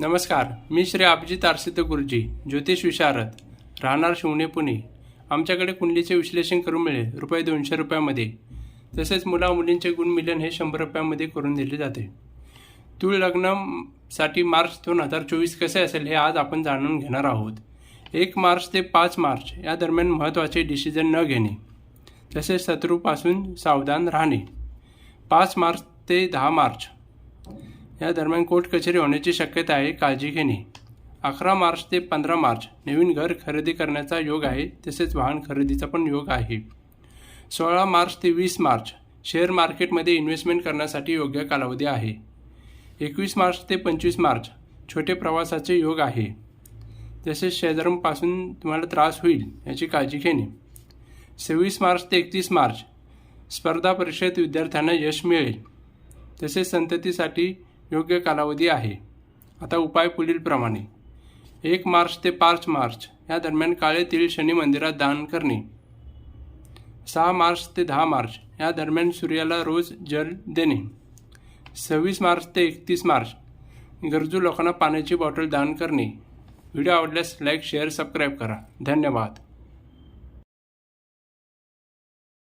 नमस्कार मी श्री अभिजित आरसिद्ध गुरुजी ज्योतिष विशारद राहणार शिवणे पुणे. आमच्याकडे कुंडलीचे विश्लेषण करून मिळेल रुपये दोनशे रुपयामध्ये. तसेच मुला मुलींचे गुण मिलन हे शंभर रुपयामध्ये करून दिले जाते. तूळ लग्नासाठी मार्च दोन हजार चोवीस कसे असेल हे आज आपण जाणून घेणार आहोत. एक मार्च ते पाच मार्च या दरम्यान महत्त्वाचे डिसिजन न घेणे. तसेच शत्रूपासून सावधान राहणे. पाच मार्च ते दहा मार्च या दरम्यान कोर्ट कचेरी होण्याची शक्यता आहे काळजी घेणे. अकरा मार्च ते पंधरा मार्च नवीन घर खरेदी करण्याचा योग आहे तसेच वाहन खरेदीचा पण योग आहे. सोळा मार्च ते वीस मार्च शेअर मार्केटमध्ये इन्व्हेस्टमेंट करण्यासाठी योग्य कालावधी आहे. एकवीस मार्च ते पंचवीस मार्च छोटे प्रवासाचे योग आहे. तसेच शेजाऱ्यांपासून तुम्हाला त्रास होईल याची काळजी घेणे. सव्वीस मार्च ते एकतीस मार्च स्पर्धा परीक्षेत विद्यार्थ्यांना यश मिळेल. तसेच संततीसाठी योग्य कालावधी आहे. आता उपाय पुढीलप्रमाणे एक मार्च ते पाच मार्च या दरम्यान काळे तीळ शनी मंदिरात दान करणे. सहा मार्च ते दहा मार्च या दरम्यान सूर्याला रोज जल देणे. सव्वीस मार्च ते एकतीस मार्च गरजू लोकांना पाण्याची बॉटल दान करणे. व्हिडिओ आवडल्यास लाईक शेअर सबस्क्राईब करा. धन्यवाद.